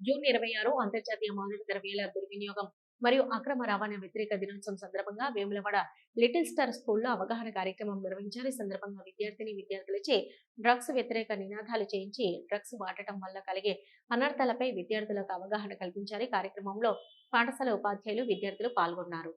June ఇరవై ఆరు అంతర్జాతీయ మాదక ద్రవ్యాల దుర్వినియోగం మరియు అక్రమ రవాణా వ్యతిరేక దినోత్సవం సందర్భంగా వేములవాడ లిటిల్ స్టార్ స్కూల్లో అవగాహన కార్యక్రమం నిర్వహించారు. ఈ సందర్భంగా విద్యార్థిని విద్యార్థులచే డ్రగ్స్ వ్యతిరేక నినాదాలు చేయించి డ్రగ్స్ వాడటం వల్ల కలిగే అనర్థాలపై విద్యార్థులకు అవగాహన కల్పించారు. కార్యక్రమంలో పాఠశాల ఉపాధ్యాయులు విద్యార్థులు పాల్గొన్నారు.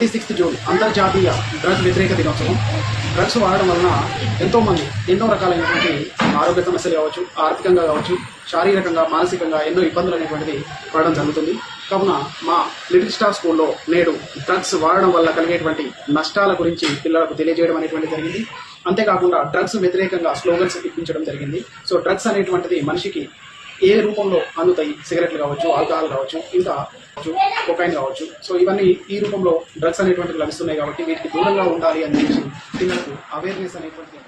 సిక్స్త్ జూన్ అంతర్జాతీయ డ్రగ్స్ వ్యతిరేక దినోత్సవం. డ్రగ్స్ వాడడం వలన ఎంతో మంది ఎన్నో రకాలైనటువంటి ఆరోగ్య సమస్యలు కావచ్చు ఆర్థికంగా కావచ్చు శారీరకంగా మానసికంగా ఎన్నో ఇబ్బందులు అనేటువంటిది పడడం జరుగుతుంది. కావున మా లిటిల్ స్టార్ స్కూల్లో నేడు డ్రగ్స్ వాడడం వల్ల కలిగేటువంటి నష్టాల గురించి పిల్లలకు తెలియజేయడం అనేటువంటి జరిగింది. అంతేకాకుండా డ్రగ్స్ వ్యతిరేకంగా స్లోగన్స్ ఇప్పించడం జరిగింది. సో డ్రగ్స్ అనేటువంటిది మనిషికి ఏ రూపంలో అందుతాయి? సిగరెట్లు కావచ్చు ఆల్కహాల్ కావచ్చు ఇంకా కొకైన్ కావచ్చు. సో ఇవన్నీ ఈ రూపంలో డ్రగ్స్ అనేటువంటివి లభిస్తున్నాయి కాబట్టి వీటికి దూరంగా ఉండాలి అని చెప్పి పిల్లలకు అవేర్నెస్ అనేటువంటిది